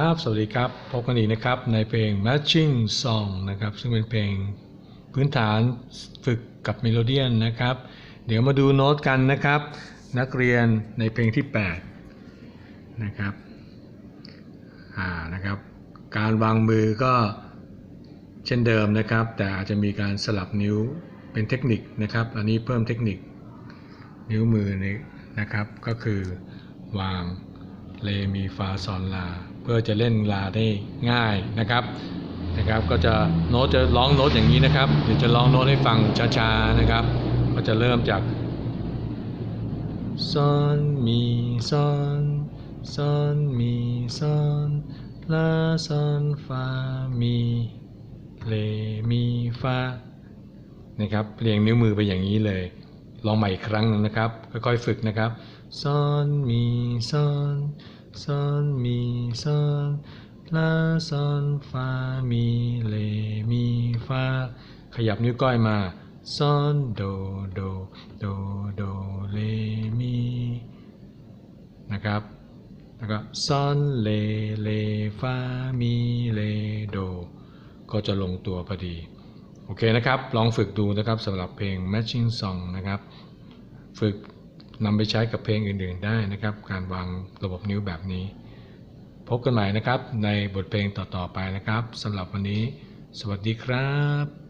ครับ สวัสดีครับ พบกันอีกนะครับในเพลง Matching Song นะครับ ซึ่งเป็นเพลงพื้นฐานฝึกกับเมโลเดียนนะครับ เดี๋ยวมาดูโน้ตกันนะครับ นักเรียนในเพลงที่ 8 นะครับ อ่า นะครับ การวางมือก็เช่นเดิมนะครับ แต่อาจจะมีการสลับนิ้วเป็นเทคนิคนะครับ อันนี้เพิ่มเทคนิคนิ้วมือนี้นะครับ ก็คือวาง เลมีฟาซอนลา เพื่อจะเล่นลาได้ง่ายนะครับนะครับ ก็จะโน้ตจะร้องโน้ตอย่างนี้นะครับเดี๋ยวจะร้องโน้ตให้ฟังช้าๆนะครับ ก็จะเริ่มจากซอนมีซอนซอนมีซอนลาซอนฟามีเลมีฟานะครับเรียงนิ้วมือไปอย่างนี้เลย ลองใหม่อีกครั้งหนึงนะครับค่อยๆฝึกนะครับซอนมีซอน ซอนมีซอนลาซอนฟามีเลมีฟาขยับนิ้วก้อยมาซอนโดโดโดโดเลมีนะครับแล้วก็ซอนเลเลฟามีเลโดก็จะลงตัวพอดีโอเคนะครับ ลองฝึกดูนะครับสำหรับเพลง Matching Song นะครับ ฝึก นำไปใช้กับเพลงอื่น ๆ ได้นะครับ การวางระบบนิ้วแบบนี้ พบกันใหม่นะครับในบทเพลงต่อ ๆ ไปนะครับสำหรับวันนี้ สวัสดีครับ